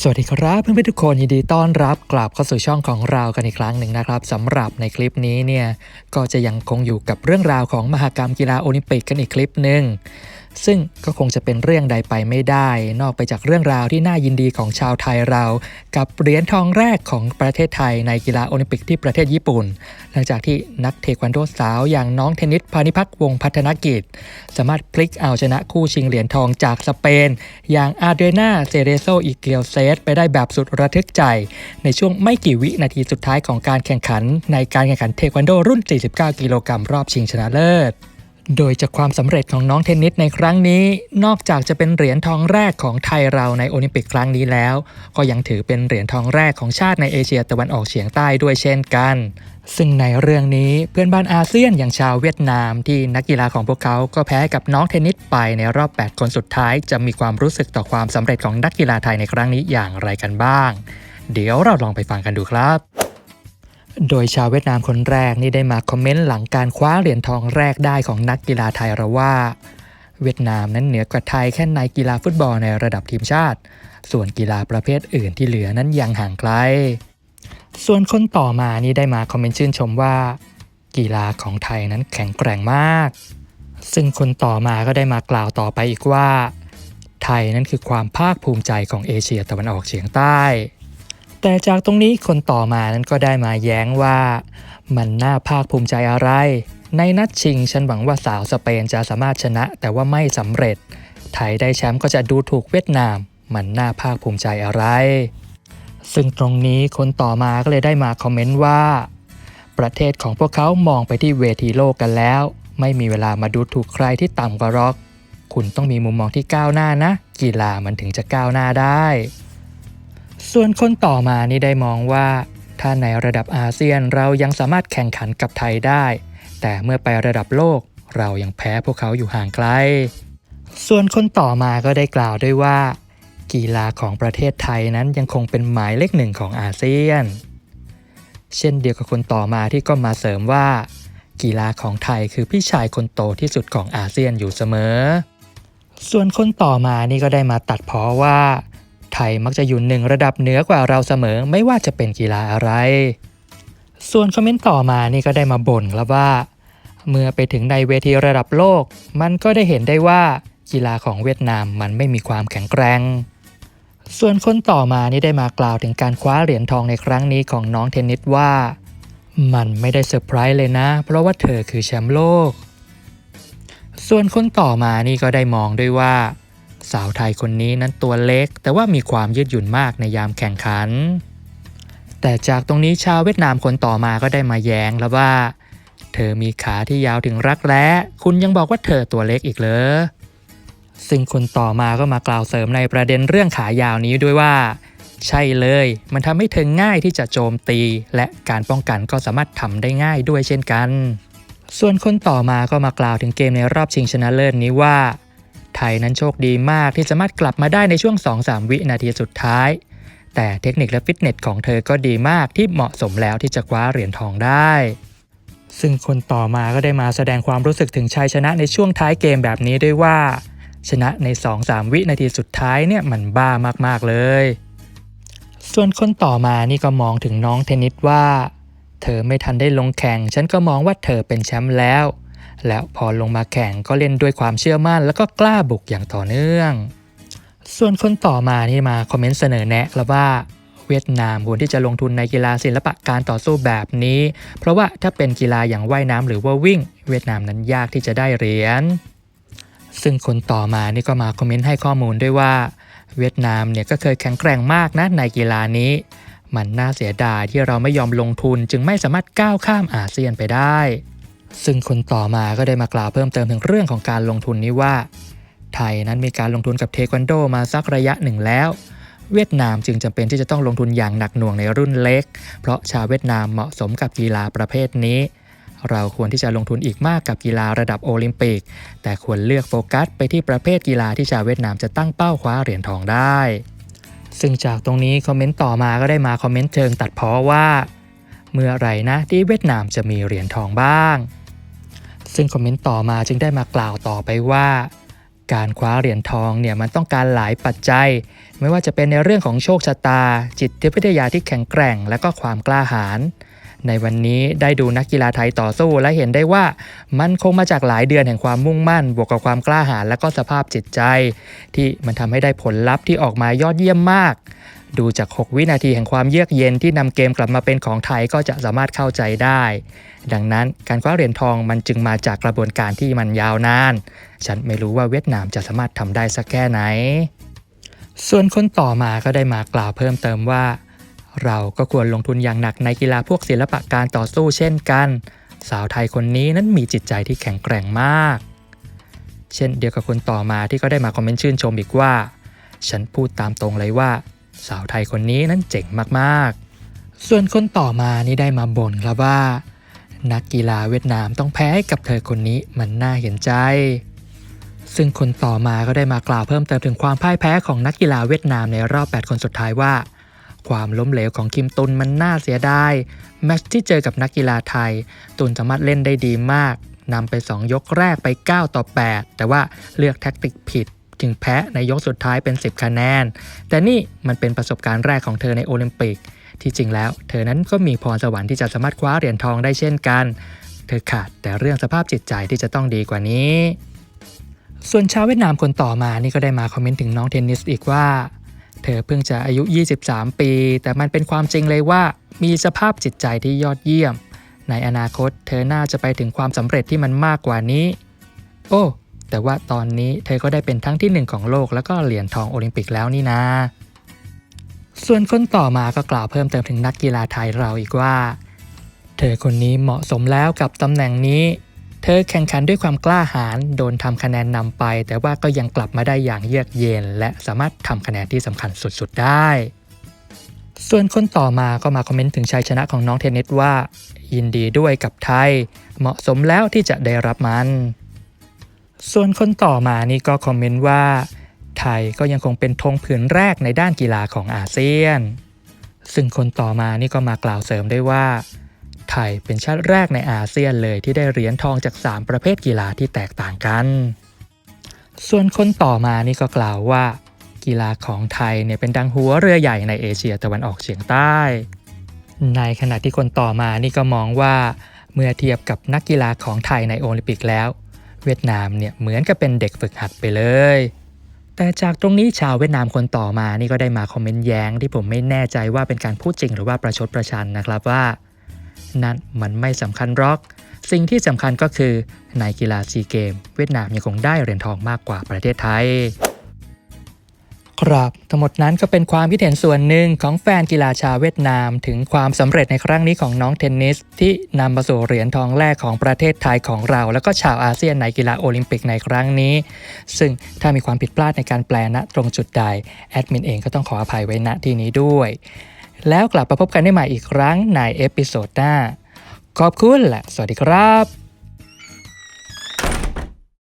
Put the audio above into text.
สวัสดีครับเพื่อนๆทุกคนยินดีต้อนรับกลับเข้าสู่ช่องของเรากันอีกครั้งหนึ่งนะครับสำหรับในคลิปนี้เนี่ยก็จะยังคงอยู่กับเรื่องราวของมหากรรมกีฬาโอลิมปิกกันอีกคลิปหนึ่ง ซึ่งก็คงจะเป็นเรื่องใดไปไม่ได้ นอกไปจากเรื่องราวที่น่ายินดีของชาวไทยเรา กับเหรียญทองแรกของประเทศไทยในกีฬาโอลิมปิกที่ประเทศญี่ปุ่น หลังจากที่นักเทควันโดสาวอย่างน้องเทนนิสพานิพักวงพัฒนกิจ สามารถพลิกเอาชนะคู่ชิงเหรียญทองจากสเปน อย่างอาเดรนาเซเรโซอิเกลเซสไปได้แบบสุดระทึกใจ ในช่วงไม่กี่วินาทีสุดท้ายของการแข่งขัน ในการแข่งขันเทควันโดรุ่น 49 กิโลกรัมรอบชิงชนะเลิศ โดยจากความสำเร็จของน้องเทนนิสในครั้งนี้ นอกจากจะเป็นเหรียญทองแรกของไทยเราในโอลิมปิกครั้งนี้แล้ว ก็ยังถือเป็นเหรียญทองแรกของชาติในเอเชียตะวันออกเฉียงใต้ด้วยเช่นกัน ซึ่งในเรื่องนี้เพื่อนบ้านอาเซียนอย่างชาวเวียดนามที่นักกีฬาของพวกเขาก็แพ้กับน้องเทนนิสไปในรอบ 8 คนสุดท้าย จะมีความรู้สึกต่อความสำเร็จของนักกีฬาไทยในครั้งนี้อย่างไรกันบ้าง เดี๋ยวเราลองไปฟังกันดูครับ โดยชาวเวียดนามคนแรกนี่ได้มาคอมเมนต์หลังการคว้าเหรียญทองแรกได้ของนักกีฬาไทยเราว่า เวียดนามนั้นเหนือกว่าไทยแค่ในกีฬาฟุตบอลในระดับทีมชาติ ส่วนกีฬาประเภทอื่นที่เหลือนั้นยังห่างไกล ส่วนคนต่อมานี่ได้มาคอมเมนต์ชื่นชมว่า กีฬาของไทยนั้นแข็งแกร่งมาก ซึ่งคนต่อมาก็ได้มากล่าวต่อไปอีกว่า ไทยนั้นคือความภาคภูมิใจของเอเชียตะวันออกเฉียงใต้ แต่จากตรงนี้คนต่อมานั้นก็ได้มาแย้งว่า มันน่าภาคภูมิใจอะไร ในนัดชิงฉันหวังว่าสาวสเปนจะสามารถชนะ แต่ว่าไม่สำเร็จ ไทยได้แชมป์ก็จะดูถูกเวียดนาม มันน่าภาคภูมิใจอะไร ซึ่งตรงนี้คนต่อมาก็เลยได้มาคอมเมนต์ว่า ประเทศของพวกเขามองไปที่เวทีโลกกันแล้ว ไม่มีเวลามาดูถูกใครที่ต่ำกว่าร็อก คุณต้องมีมุมมองที่ก้าวหน้านะ กีฬามันถึงจะก้าวหน้าได้ ส่วนคนต่อมานี่ได้มองว่า ถ้าในระดับอาเซียนเรายังสามารถแข่งขันกับไทยได้ แต่เมื่อไประดับโลก เรายังแพ้พวกเขาอยู่ห่างไกล ส่วนคนต่อมาก็ได้กล่าวด้วยว่า กีฬาของประเทศไทยนั้นยังคงเป็นหมายเลขหนึ่งของอาเซียน เช่นเดียวกับคนต่อมาที่ก็มาเสริมว่า กีฬาของไทยคือพี่ชายคนโตที่สุดของอาเซียนอยู่เสมอ ส่วนคนต่อมานี่ก็ได้มาตัดพ้อว่า ไทยมักจะอยู่หนึ่งระดับเหนือกว่าเราเสมอไม่ว่าจะเป็นกีฬาอะไร ส่วนคอมเมนต์ต่อมานี่ก็ได้มาบ่นครับว่า เมื่อไปถึงในเวทีระดับโลก มันก็ได้เห็นได้ว่ากีฬาของเวียดนามมันไม่มีความแข็งแกร่ง ส่วนคนต่อมานี่ได้มากล่าวถึงการคว้าเหรียญทองในครั้งนี้ของน้องเทนนิสว่า มันไม่ได้เซอร์ไพรส์เลยนะ เพราะว่าเธอคือแชมป์โลก ส่วนคนต่อมานี่ก็ได้มองด้วยว่า สาวไทยคนนี้นั้นตัวเล็ก แต่ว่ามีความยืดหยุ่นมากในยามแข่งขัน แต่จากตรงนี้ชาวเวียดนามคนต่อมาก็ได้มาแย้งแล้วว่า เธอมีขาที่ยาวถึงรักแร้คุณยังบอกว่าเธอตัวเล็กอีกเหรอซึ่งคนต่อมาก็มากล่าวเสริมในประเด็นเรื่องขายาวนี้ด้วยว่า ใช่เลย มันทำให้เธอง่ายที่จะโจมตี และการป้องกันก็สามารถทำได้ง่ายด้วยเช่นกัน ส่วนคนต่อมาก็มากล่าวถึงเกมในรอบชิงชนะเลิศนี้ว่า ไทยนั้นโชคดีมากที่สามารถกลับมาได้ในช่วง 2-3 วินาทีสุดท้าย แต่เทคนิคและฟิตเนสของเธอก็ดีมากที่เหมาะสมแล้วที่จะคว้าเหรียญทองได้ ซึ่งคนต่อมาก็ได้มาแสดงความรู้สึกถึงชัยชนะในช่วงท้ายเกมแบบนี้ด้วยว่า ชนะใน 2-3 วินาทีสุดท้ายเนี่ยมันบ้ามากๆเลย ส่วนคนต่อมานี่ก็มองถึงน้องเทนนิสว่า เธอไม่ทันได้ลงแข่ง ฉันก็มองว่าเธอเป็นแชมป์แล้ว แล้วพอลงมาแข่งก็เล่นด้วยความเชื่อมั่น แล้วก็กล้าบุกอย่างต่อเนื่อง ส่วนคนต่อมานี่มาคอมเมนต์เสนอแนะครับว่าเวียดนามควรที่จะลงทุนในกีฬาศิลปะการต่อสู้แบบนี้ เพราะว่าถ้าเป็นกีฬาอย่างว่ายน้ำหรือว่าวิ่ง เวียดนามนั้นยากที่จะได้เหรียญ ซึ่งคนต่อมานี่ก็มาคอมเมนต์ให้ข้อมูลด้วยว่า เวียดนามเนี่ยก็เคยแข็งแกร่งมากนะในกีฬานี้ มันน่าเสียดายที่เราไม่ยอมลงทุนจึงไม่สามารถก้าวข้ามอาเซียนไปได้ ซึ่งคนต่อมาก็ได้มากล่าวเพิ่มเติมถึงเรื่องของการลงทุนนี้ว่า ไทยนั้นมีการลงทุนกับเทควันโดมาสักระยะหนึ่งแล้ว เวียดนามจึงจำเป็นที่จะต้องลงทุนอย่างหนักหน่วงในรุ่นเล็ก เพราะชาวเวียดนามเหมาะสมกับกีฬาประเภทนี้ เราควรที่จะลงทุนอีกมากกับกีฬาระดับโอลิมปิก แต่ควรเลือกโฟกัสไปที่ประเภทกีฬาที่ชาวเวียดนามจะตั้งเป้าคว้าเหรียญทองได้ ซึ่งจากตรงนี้คอมเมนต์ต่อมาก็ได้มาคอมเมนต์เชิงตัดพ้อว่า เมื่อไหร่นะที่เวียดนามจะมีเหรียญทองบ้าง ซึ่งคอมเมนต์ต่อมาจึงได้มากล่าวต่อไปว่า การคว้าเหรียญทองเนี่ยมันต้องการหลายปัจจัย ไม่ว่าจะเป็นในเรื่องของโชคชะตา จิตวิทยาที่แข็งแกร่ง และก็ความกล้าหาญในวันนี้ได้ดูนักกีฬาไทยต่อสู้และเห็นได้ว่ามันคงมาจากหลายเดือนแห่งความมุ่งมั่น บวกกับความกล้าหาญและก็สภาพจิตใจ ที่มันทำให้ได้ผลลัพธ์ที่ออกมายอดเยี่ยมมาก ดูจาก 6 วินาทีแห่งความเยือกเย็นที่นำเกมกลับมาเป็นของไทยก็จะสามารถเข้าใจได้ ดังนั้นการคว้าเหรียญทองมันจึงมาจากกระบวนการที่มันยาวนาน ฉันไม่รู้ว่าเวียดนามจะสามารถทำได้สักแค่ไหน ส่วนคนต่อมาก็ได้มากล่าวเพิ่มเติมว่า เราก็ควรลงทุนอย่างหนักในกีฬาพวกศิลปะการต่อสู้เช่นกัน สาวไทยคนนี้นั้นมีจิตใจที่แข็งแกร่งมาก เช่นเดียวกับคนต่อมาที่ก็ได้มาคอมเมนต์ชื่นชมอีกว่า ฉันพูดตามตรงเลยว่า สาวไทยคนนี้นั้นเจ๋งมากๆ ส่วนคนต่อมานี่ได้มาบ่นครับว่า นักกีฬาเวียดนามต้องแพ้ให้กับเธอคนนี้มันน่าเห็นใจ ซึ่งคนต่อมาก็ได้มากล่าวเพิ่มเติมถึงความพ่ายแพ้ของนักกีฬาเวียดนามในรอบ 8 คนสุดท้ายว่า ความล้มเหลวของคิมตุนมันน่าเสียดายแมตช์ที่เจอกับนักกีฬาไทย ตุนสามารถเล่นได้ดีมากนำไป 2 ยกแรกไป 9 ต่อ 8 แต่ว่าเลือกแท็กติกผิด จึงแพ้ในยกสุดท้ายเป็น 10 คะแนน แต่นี่มันเป็นประสบการณ์แรกของเธอในโอลิมปิก ที่จริงแล้ว เธอนั้นก็มีพรสวรรค์ที่จะสามารถคว้าเหรียญทองได้เช่นกัน เธอขาดแต่เรื่องสภาพจิตใจที่จะต้องดีกว่านี้ ส่วนชาวเวียดนามคนต่อมานี่ก็ได้มาคอมเมนต์ถึงน้องเทนนิสอีกว่า เธอเพิ่งจะอายุ 23 ปี แต่มันเป็นความจริงเลยว่า มีสภาพจิตใจที่ยอดเยี่ยม ในอนาคต เธอน่าจะไปถึงความสำเร็จที่มันมากกว่านี้ โอ้ แต่ว่าตอนนี้เธอก็ได้เป็นทั้งที่หนึ่งของโลก แล้วก็เหรียญทองโอลิมปิกแล้วนี่นะ ส่วนคนต่อมาก็กล่าวเพิ่มเติมถึงนักกีฬาไทยเราอีกว่า เธอคนนี้เหมาะสมแล้วกับตำแหน่งนี้ เธอแข่งขันด้วยความกล้าหาญโดนทำคะแนนนำไป แต่ว่าก็ยังกลับมาได้อย่างเยือกเย็น และสามารถทำคะแนนที่สำคัญสุดๆได้ส่วนคนต่อมาก็มาคอมเมนต์ถึงชัยชนะของน้องเทนนิสว่า ยินดีด้วยกับไทย เหมาะสมแล้วที่จะได้รับมัน ส่วนคนต่อมานี่ก็คอมเมนต์ว่า ไทยก็ยังคงเป็นธงผืนแรกในด้านกีฬาของอาเซียน ซึ่งคนต่อมานี่ก็มากล่าวเสริมได้ว่า ไทยเป็นชาติแรกในอาเซียนเลยที่ได้เหรียญทองจาก 3 ประเภทกีฬาที่แตกต่างกัน ส่วนคนต่อมานี่ก็กล่าวว่า กีฬาของไทยเนี่ยเป็นดังหัวเรือใหญ่ในเอเชียตะวันออกเฉียงใต้ ในขณะที่คนต่อมานี่ก็มองว่า เมื่อเทียบกับนักกีฬาของไทยในโอลิมปิกแล้ว เวียดนามเนี่ยเหมือนกับเป็นเด็กฝึกหัดไปเลย แต่จากตรงนี้ชาวเวียดนามคนต่อมานี่ก็ได้มาคอมเมนต์แย้งที่ผมไม่แน่ใจว่าเป็นการพูดจริงหรือว่าประชดประชันนะครับว่า นั่นมันไม่สำคัญหรอก สิ่งที่สำคัญก็คือในกีฬาซีเกม เวียดนามยังคงได้เหรียญทองมากกว่าประเทศไทย ครับ ทั้งหมดนั้นก็เป็นความคิดเห็นส่วนหนึ่งของแฟนกีฬาชาวเวียดนาม ถึงความสำเร็จในครั้งนี้ของน้องเทนนิส ที่นำมาสู่เหรียญทองแรกของประเทศไทยของเรา แล้วก็ชาวอาเซียนในกีฬาโอลิมปิกในครั้งนี้ ซึ่งถ้ามีความผิดพลาดในการแปลณตรงจุดใดแอดมินเองก็ต้องขออภัยไว้ณที่นี้ด้วย แล้วกลับมาพบกันได้ใหม่อีกครั้งในเอพิโซดหน้าขอบคุณและสวัสดีครับ